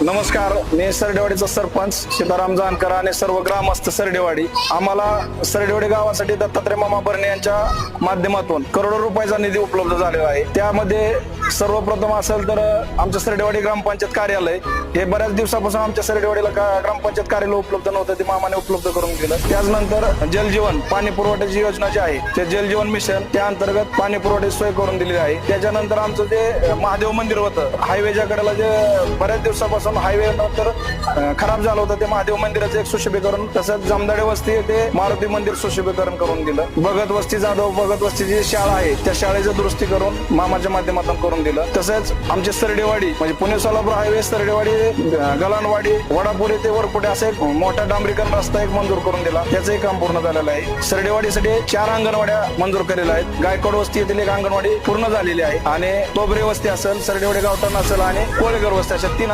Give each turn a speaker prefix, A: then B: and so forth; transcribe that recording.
A: नमस्कार मी सरडेवाडीचा सरपंच सीताराम जानकर आणि सर्व ग्रामस्थ सरडेवाडी. आम्हाला सरडेवाडी गावासाठी दत्तात्रय मामा बर्णे यांच्या माध्यमातून करोडो रुपयाचा निधी उपलब्ध झालेला आहे. त्यामध्ये सर्वप्रथम असेल तर आमचं सरडेवाडी ग्रामपंचायत कार्यालय. हे बऱ्याच दिवसापासून आमच्या सरडेवाडीला का- ग्रामपंचायत कार्यालय उपलब्ध नव्हतं ते मामाने उपलब्ध करून दिलं. त्याचनंतर जलजीवन पाणी पुरवठ्याची योजना जी आहे ते जलजीवन मिशन त्या अंतर्गत पाणी पुरवठ्याची सोय करून दिलेली आहे. त्याच्यानंतर आमचं जे महादेव मंदिर होतं हायवेच्या कडेला जे बऱ्याच दिवसापासून हायवे नंतर खराब झालं होतं ते महादेव मंदिराचं एक सुशोभीकरण तसंच जामदाडे वस्ती ते मारुती मंदिर सुशोभीकरण करून दिलं. भगत वस्ती जाधव भगत वस्ती जी शाळा आहे त्या शाळेचं दुरुस्ती करून मामाच्या माध्यमातून करून दिलं. तसंच आमचे सरडेवाडी म्हणजे पुणे सोलापूर हायवे सरडेवाडी गलानवाडी वडापुरी ते वरपुटे असे एक मोठा डांबरीकरण रस्ता एक मंजूर करून दिला. त्याचंही काम पूर्ण झालेलं आहे. सरडेवाडीसाठी चार अंगणवाड्या मंजूर केलेल्या आहेत. गायकवाड वस्ती येथील एक अंगणवाडी पूर्ण झालेली आहे. आणि तोबरे वस्ती असेल सरडेवाडी गावठाण असेल आणि कोळेगर वस्ती अशा तीन